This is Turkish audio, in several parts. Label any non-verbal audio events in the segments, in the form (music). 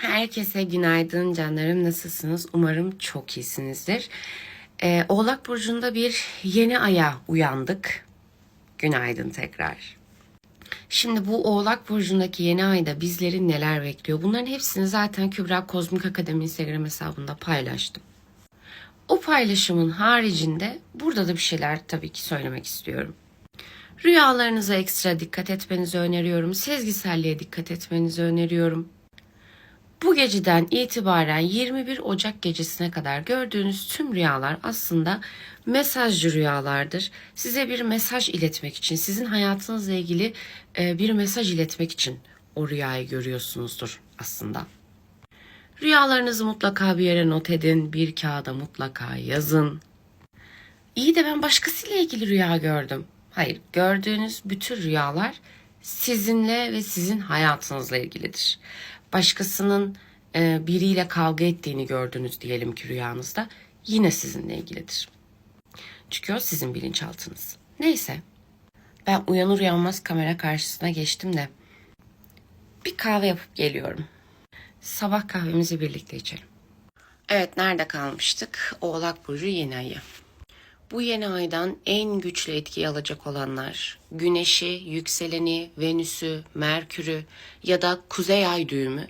Herkese günaydın canlarım. Nasılsınız? Umarım çok iyisinizdir. Ee, Oğlak Burcu'nda bir yeni aya uyandık. Günaydın tekrar. Şimdi bu Oğlak Burcu'ndaki yeni ayda bizleri neler bekliyor? Bunların hepsini zaten Kübra Kozmik Akademi Instagram hesabında paylaştım. O paylaşımın haricinde burada da bir şeyler tabii ki söylemek istiyorum. Rüyalarınıza ekstra dikkat etmenizi öneriyorum. Sezgiselliğe dikkat etmenizi öneriyorum. Bu geceden itibaren 21 Ocak gecesine kadar gördüğünüz tüm rüyalar aslında mesajcı rüyalardır. Size bir mesaj iletmek için, sizin hayatınızla ilgili e, bir mesaj iletmek için o rüyayı görüyorsunuzdur aslında. Rüyalarınızı mutlaka bir yere not edin, bir kağıda mutlaka yazın. İyi de ben başkasıyla ilgili rüya gördüm. Hayır, gördüğünüz bütün rüyalar sizinle ve sizin hayatınızla ilgilidir. Başkasının e, biriyle kavga ettiğini gördünüz diyelim ki rüyanızda yine sizinle ilgilidir. Çünkü o sizin bilinçaltınız. Neyse. Ben uyanır uyanmaz kamera karşısına geçtim de bir kahve yapıp geliyorum. Sabah kahvemizi birlikte içelim. Evet nerede kalmıştık? Oğlak Burcu yeni ayı. Bu yeni aydan en güçlü etkiyi alacak olanlar Güneş'i, yükseleni, Venüs'ü, Merkür'ü ya da Kuzey Ay düğümü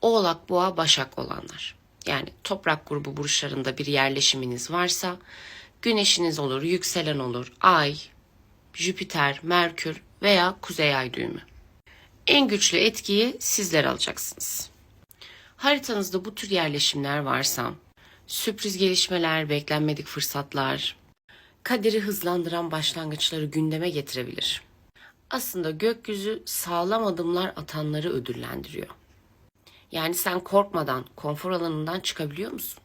Oğlak, Boğa, Başak olanlar. Yani toprak grubu burçlarında bir yerleşiminiz varsa Güneşiniz olur, yükselen olur, Ay, Jüpiter, Merkür veya Kuzey Ay düğümü. En güçlü etkiyi sizler alacaksınız. Haritanızda bu tür yerleşimler varsa sürpriz gelişmeler, beklenmedik fırsatlar, kaderi hızlandıran başlangıçları gündeme getirebilir. Aslında gökyüzü sağlam adımlar atanları ödüllendiriyor. Yani sen korkmadan, konfor alanından çıkabiliyor musun?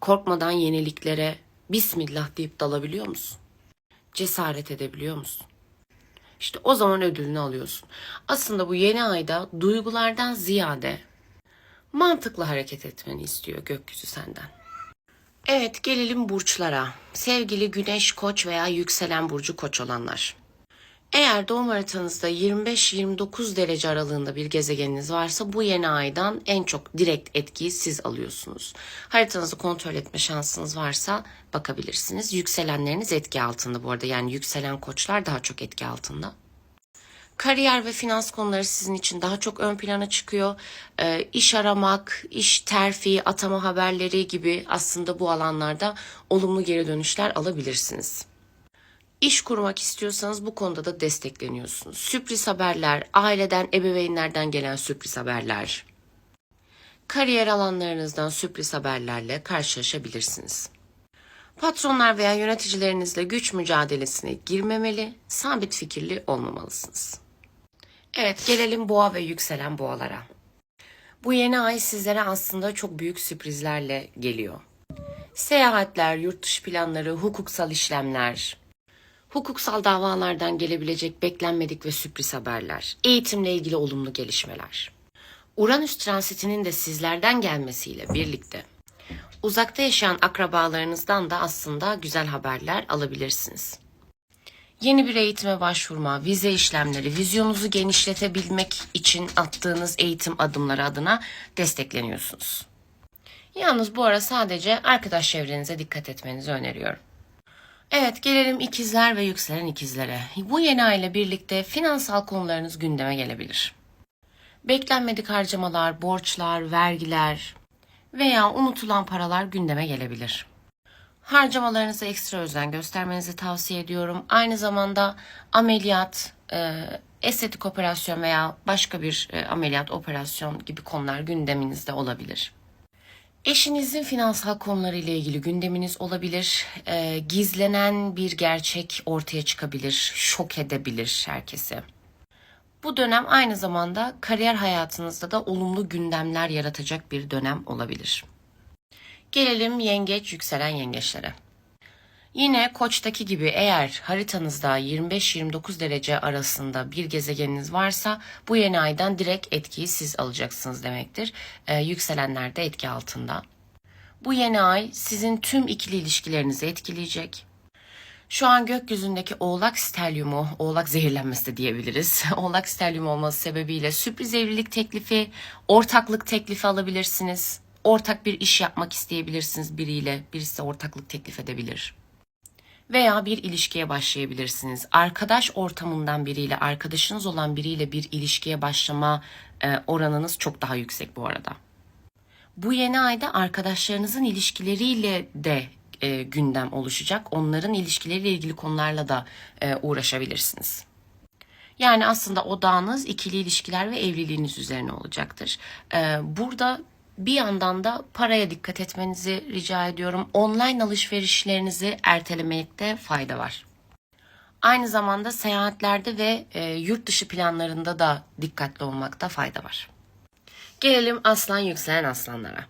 Korkmadan yeniliklere bismillah deyip dalabiliyor musun? Cesaret edebiliyor musun? İşte o zaman ödülünü alıyorsun. Aslında bu yeni ayda duygulardan ziyade mantıklı hareket etmeni istiyor gökyüzü senden. Evet gelelim burçlara. Sevgili güneş koç veya yükselen burcu koç olanlar. Eğer doğum haritanızda 25-29 derece aralığında bir gezegeniniz varsa bu yeni aydan en çok direkt etkiyi siz alıyorsunuz. Haritanızı kontrol etme şansınız varsa bakabilirsiniz. Yükselenleriniz etki altında bu arada yani yükselen koçlar daha çok etki altında. Kariyer ve finans konuları sizin için daha çok ön plana çıkıyor. Ee, iş aramak, iş terfi, atama haberleri gibi aslında bu alanlarda olumlu geri dönüşler alabilirsiniz. İş kurmak istiyorsanız bu konuda da destekleniyorsunuz. Sürpriz haberler, aileden, ebeveynlerden gelen sürpriz haberler. Kariyer alanlarınızdan sürpriz haberlerle karşılaşabilirsiniz. Patronlar veya yöneticilerinizle güç mücadelesine girmemeli, sabit fikirli olmamalısınız. Evet, gelelim boğa ve yükselen boğalara. Bu yeni ay sizlere aslında çok büyük sürprizlerle geliyor. Seyahatler, yurt dışı planları, hukuksal işlemler, hukuksal davalardan gelebilecek beklenmedik ve sürpriz haberler, eğitimle ilgili olumlu gelişmeler. Uranüs transitinin de sizlerden gelmesiyle birlikte uzakta yaşayan akrabalarınızdan da aslında güzel haberler alabilirsiniz. Yeni bir eğitime başvurma, vize işlemleri, vizyonunuzu genişletebilmek için attığınız eğitim adımları adına destekleniyorsunuz. Yalnız bu ara sadece arkadaş çevrenize dikkat etmenizi öneriyorum. Evet gelelim ikizler ve yükselen ikizlere. Bu yeni ay ile birlikte finansal konularınız gündeme gelebilir. Beklenmedik harcamalar, borçlar, vergiler veya unutulan paralar gündeme gelebilir. Harcamalarınıza ekstra özen göstermenizi tavsiye ediyorum. Aynı zamanda ameliyat, e, estetik operasyon veya başka bir e, ameliyat, operasyon gibi konular gündeminizde olabilir. Eşinizin finansal konuları ile ilgili gündeminiz olabilir. E, gizlenen bir gerçek ortaya çıkabilir, şok edebilir herkesi. Bu dönem aynı zamanda kariyer hayatınızda da olumlu gündemler yaratacak bir dönem olabilir. Gelelim yengeç yükselen yengeçlere. Yine koçtaki gibi eğer haritanızda 25-29 derece arasında bir gezegeniniz varsa bu yeni aydan direkt etkiyi siz alacaksınız demektir. Ee, yükselenler de etki altında. Bu yeni ay sizin tüm ikili ilişkilerinizi etkileyecek. Şu an gökyüzündeki oğlak stelyumu, oğlak zehirlenmesi de diyebiliriz. (laughs) oğlak stelyumu olması sebebiyle sürpriz evlilik teklifi, ortaklık teklifi alabilirsiniz. Ortak bir iş yapmak isteyebilirsiniz biriyle. Birisi ortaklık teklif edebilir. Veya bir ilişkiye başlayabilirsiniz. Arkadaş ortamından biriyle, arkadaşınız olan biriyle bir ilişkiye başlama e, oranınız çok daha yüksek bu arada. Bu yeni ayda arkadaşlarınızın ilişkileriyle de e, gündem oluşacak. Onların ilişkileriyle ilgili konularla da e, uğraşabilirsiniz. Yani aslında odağınız ikili ilişkiler ve evliliğiniz üzerine olacaktır. E, burada bir yandan da paraya dikkat etmenizi rica ediyorum. Online alışverişlerinizi ertelemekte fayda var. Aynı zamanda seyahatlerde ve e, yurt dışı planlarında da dikkatli olmakta fayda var. Gelelim aslan yükselen aslanlara.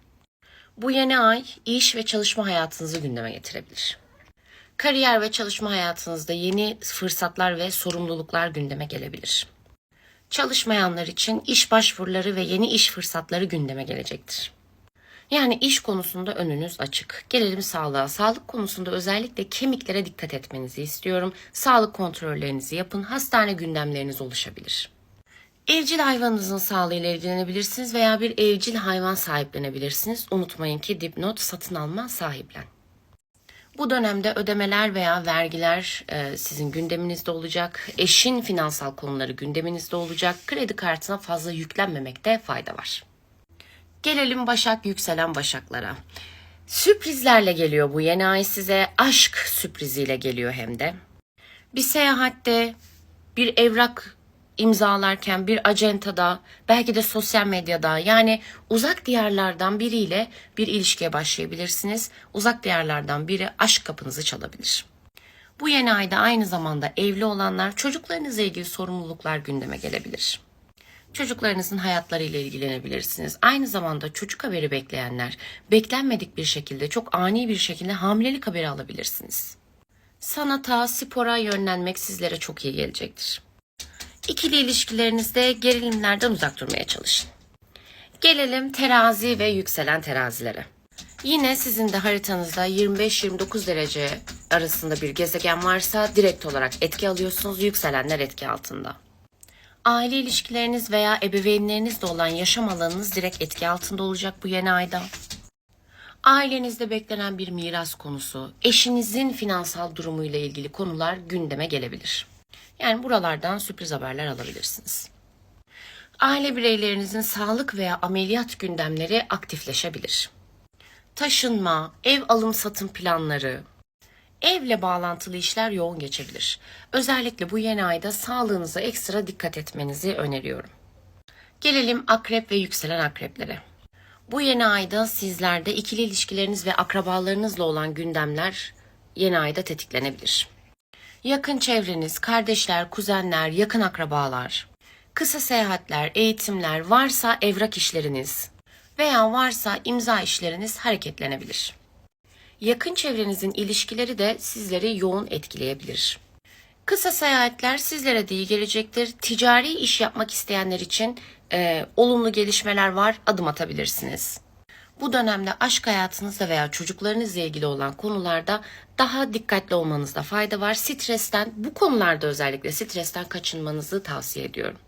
Bu yeni ay iş ve çalışma hayatınızı gündeme getirebilir. Kariyer ve çalışma hayatınızda yeni fırsatlar ve sorumluluklar gündeme gelebilir. Çalışmayanlar için iş başvuruları ve yeni iş fırsatları gündeme gelecektir. Yani iş konusunda önünüz açık. Gelelim sağlığa. Sağlık konusunda özellikle kemiklere dikkat etmenizi istiyorum. Sağlık kontrollerinizi yapın. Hastane gündemleriniz oluşabilir. Evcil hayvanınızın sağlığıyla ilgilenebilirsiniz veya bir evcil hayvan sahiplenebilirsiniz. Unutmayın ki dipnot satın alma sahiplen. Bu dönemde ödemeler veya vergiler e, sizin gündeminizde olacak. Eşin finansal konuları gündeminizde olacak. Kredi kartına fazla yüklenmemekte fayda var. Gelelim Başak yükselen Başaklara. Sürprizlerle geliyor bu yeni ay size. Aşk sürpriziyle geliyor hem de. Bir seyahatte, bir evrak imzalarken bir acentada, belki de sosyal medyada yani uzak diyarlardan biriyle bir ilişkiye başlayabilirsiniz. Uzak diyarlardan biri aşk kapınızı çalabilir. Bu yeni ayda aynı zamanda evli olanlar çocuklarınızla ilgili sorumluluklar gündeme gelebilir. Çocuklarınızın hayatlarıyla ilgilenebilirsiniz. Aynı zamanda çocuk haberi bekleyenler beklenmedik bir şekilde çok ani bir şekilde hamilelik haberi alabilirsiniz. Sanata, spora yönlenmek sizlere çok iyi gelecektir. İkili ilişkilerinizde gerilimlerden uzak durmaya çalışın. Gelelim terazi ve yükselen terazilere. Yine sizin de haritanızda 25-29 derece arasında bir gezegen varsa direkt olarak etki alıyorsunuz. Yükselenler etki altında. Aile ilişkileriniz veya ebeveynlerinizle olan yaşam alanınız direkt etki altında olacak bu yeni ayda. Ailenizde beklenen bir miras konusu, eşinizin finansal durumuyla ilgili konular gündeme gelebilir. Yani buralardan sürpriz haberler alabilirsiniz. Aile bireylerinizin sağlık veya ameliyat gündemleri aktifleşebilir. Taşınma, ev alım satım planları, evle bağlantılı işler yoğun geçebilir. Özellikle bu yeni ayda sağlığınıza ekstra dikkat etmenizi öneriyorum. Gelelim akrep ve yükselen akreplere. Bu yeni ayda sizlerde ikili ilişkileriniz ve akrabalarınızla olan gündemler yeni ayda tetiklenebilir. Yakın çevreniz, kardeşler, kuzenler, yakın akrabalar, kısa seyahatler, eğitimler, varsa evrak işleriniz veya varsa imza işleriniz hareketlenebilir. Yakın çevrenizin ilişkileri de sizleri yoğun etkileyebilir. Kısa seyahatler sizlere de iyi gelecektir. Ticari iş yapmak isteyenler için e, olumlu gelişmeler var, adım atabilirsiniz. Bu dönemde aşk hayatınızda veya çocuklarınızla ilgili olan konularda daha dikkatli olmanızda fayda var. Stresten, bu konularda özellikle stresten kaçınmanızı tavsiye ediyorum.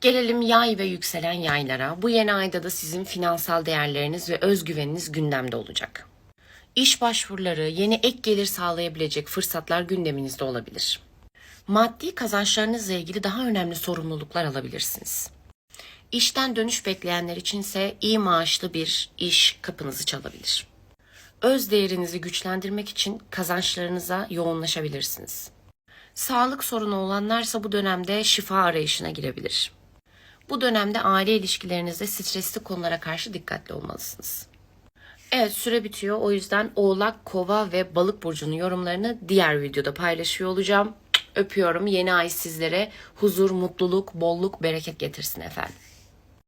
Gelelim yay ve yükselen yaylara. Bu yeni ayda da sizin finansal değerleriniz ve özgüveniniz gündemde olacak. İş başvuruları, yeni ek gelir sağlayabilecek fırsatlar gündeminizde olabilir. Maddi kazançlarınızla ilgili daha önemli sorumluluklar alabilirsiniz. İşten dönüş bekleyenler içinse iyi maaşlı bir iş kapınızı çalabilir. Öz değerinizi güçlendirmek için kazançlarınıza yoğunlaşabilirsiniz. Sağlık sorunu olanlarsa bu dönemde şifa arayışına girebilir. Bu dönemde aile ilişkilerinizde stresli konulara karşı dikkatli olmalısınız. Evet süre bitiyor. O yüzden Oğlak, Kova ve Balık burcunun yorumlarını diğer videoda paylaşıyor olacağım. Öpüyorum. Yeni ay sizlere huzur, mutluluk, bolluk, bereket getirsin efendim.